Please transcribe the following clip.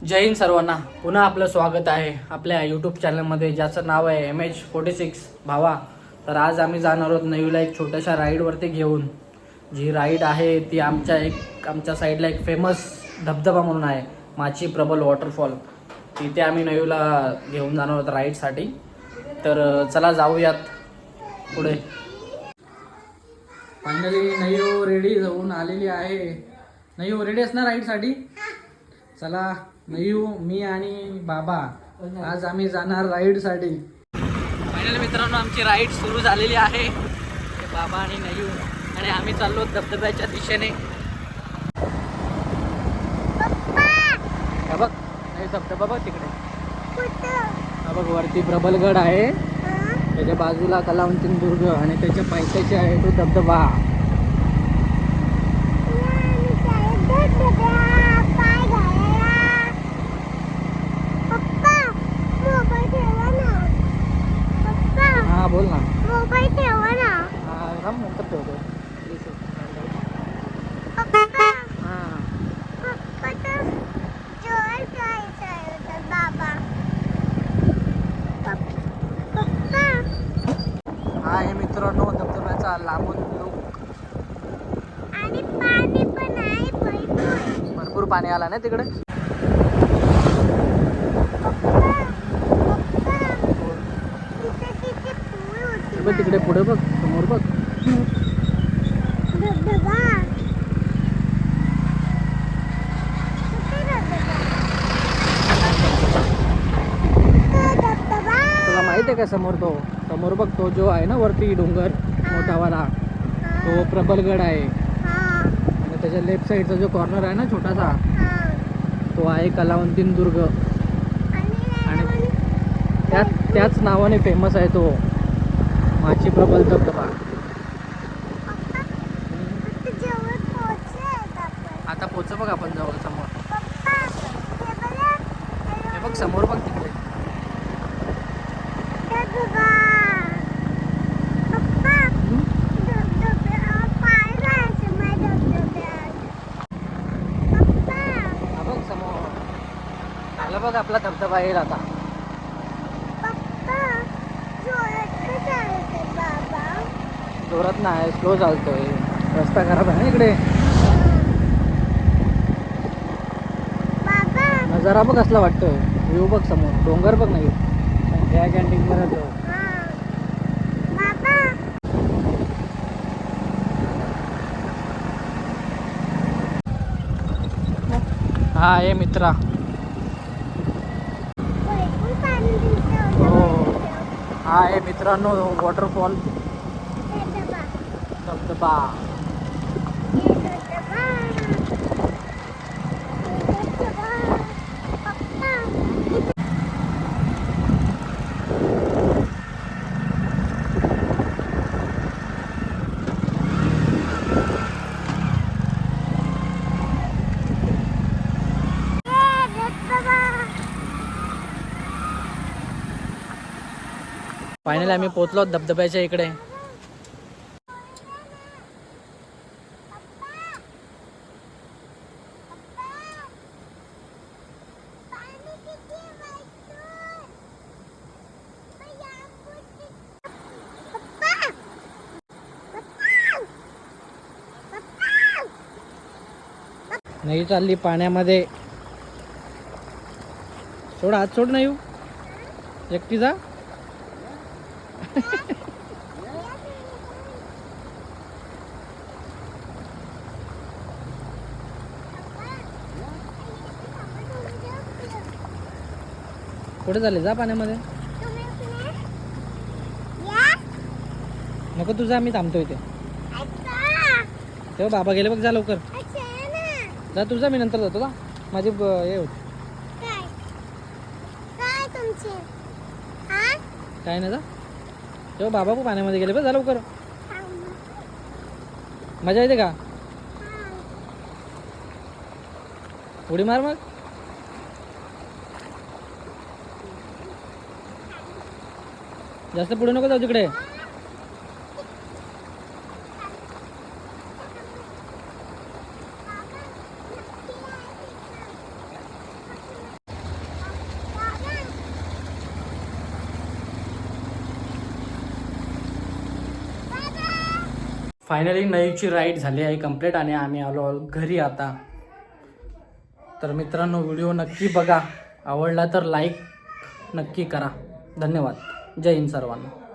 जय हिंद सर्वांना. पुन्हा आपलं स्वागत आहे आपल्या यूट्यूब चॅनलमध्ये ज्याचं नाव आहे एम एच फोर्टी सिक्स भावा. तर आज आम्ही जाणार आहोत नवीला एक छोट्याशा राईडवरती घेऊन. जी राईड आहे ती आमच्या एक आमच्या साईडला एक फेमस धबधबा म्हणून आहे माची प्रबल वॉटरफॉल तिथे आम्ही नवीला घेऊन जाणार आहोत राईडसाठी तर चला जाऊयात पुढे. फायनली नयो रेडी जाऊन आलेली आहे. नयो रेडी असणार राईडसाठी चला. नयू मी आणि बाबा. आज आम्ही जाणार राईडसाठी. फायनली मित्रांनो आमची राईड सुरू झालेली आहे. हे बाबा आणि नयू. आणि आम्ही चाललो धबधब्याच्या दिशेने. हा बघ हे धबधबा बघ तिकडे. हा बघ वरती प्रबलगड आहे. त्याच्या बाजूला कलावंतीन दुर्ग आणि त्याच्या पायथ्याशी आहे तो धबधबा हा बोल ना मोबाईल ठेवा ना हा थांब नंतर ठेवतो पप्पा हा पप्पाचं जेवण खायचं होतं बाबा पप- पप्पा हा हे मित्रांनो धबधब्याचा लांबून लुक. आणि पाणी पण आहे भरपूर. भरपूर पाणी आला ना तिकडे? बघ तिकडे पुढे बघ समोर बघ. तुला माहीत आहे का समोर तो? समोर बघ तो जो आहे ना वरती डोंगर मोठावाला तो प्रबलगड आहे. आणि त्याच्या लेफ्ट साईडचा जो कॉर्नर आहे ना छोटासा तो आहे कलावंतीन दुर्ग. आणि आणि त्याच त्याच नावाने फेमस आहे तो माची प्रबल धबधबा. आता पोच बघ आपण जवळ समोर. हे बघ समोर बघ तिकडे धबधबा पप्पा धबधबा पाय जायचं माझ्या धबधब्यात पप्पा हा बघ समोर आला बघ आपला धबधबा येईल आता. जोरात नाही स्लो चालतोय. रस्ता खराब आहे ना इकडे? नजारा बघ कसला वाटतोय. व्ह्यू बघ समोर. डोंगर बघ नाही. त्या कॅन्टीन मध्ये जाऊ हा. हा ये मित्रा भरपूर पाणी दिसतं हो. होतं हा आहे मित्रांनो वॉटरफॉल धबधबा धबधबा हे धबधबा हे धबधबा पप्पा हे धबधबा फायनली आम्ही पोचलो धबधब्याच्या इकडे. नाही चालली पाण्यामध्ये. सोड आज सोड नाही येऊ एकटी जा. कुठे झाले जा पाण्यामध्ये. नको तुझा आम्ही थांबतो इथे. तेव्हा बाबा गेले बघ जा लवकर ना. जा तुझा मी नंतर जातो का माझी हे होत काय? हा? नाही जा तेव्हा बाबा पण पाण्यामध्ये गेले. बघ झालं लवकर. मजा येते का? उडी मार मग. जास्त पुढे नको जाऊ तिकडे. फायनली नईची राईड झाली आहे कंप्लीट आणि आम्ही आलो घरी आता. तर मित्रांनो व्हिडिओ नक्की बघा. आवडला तर लाईक नक्की करा. धन्यवाद. जय हिंद सर्वांना.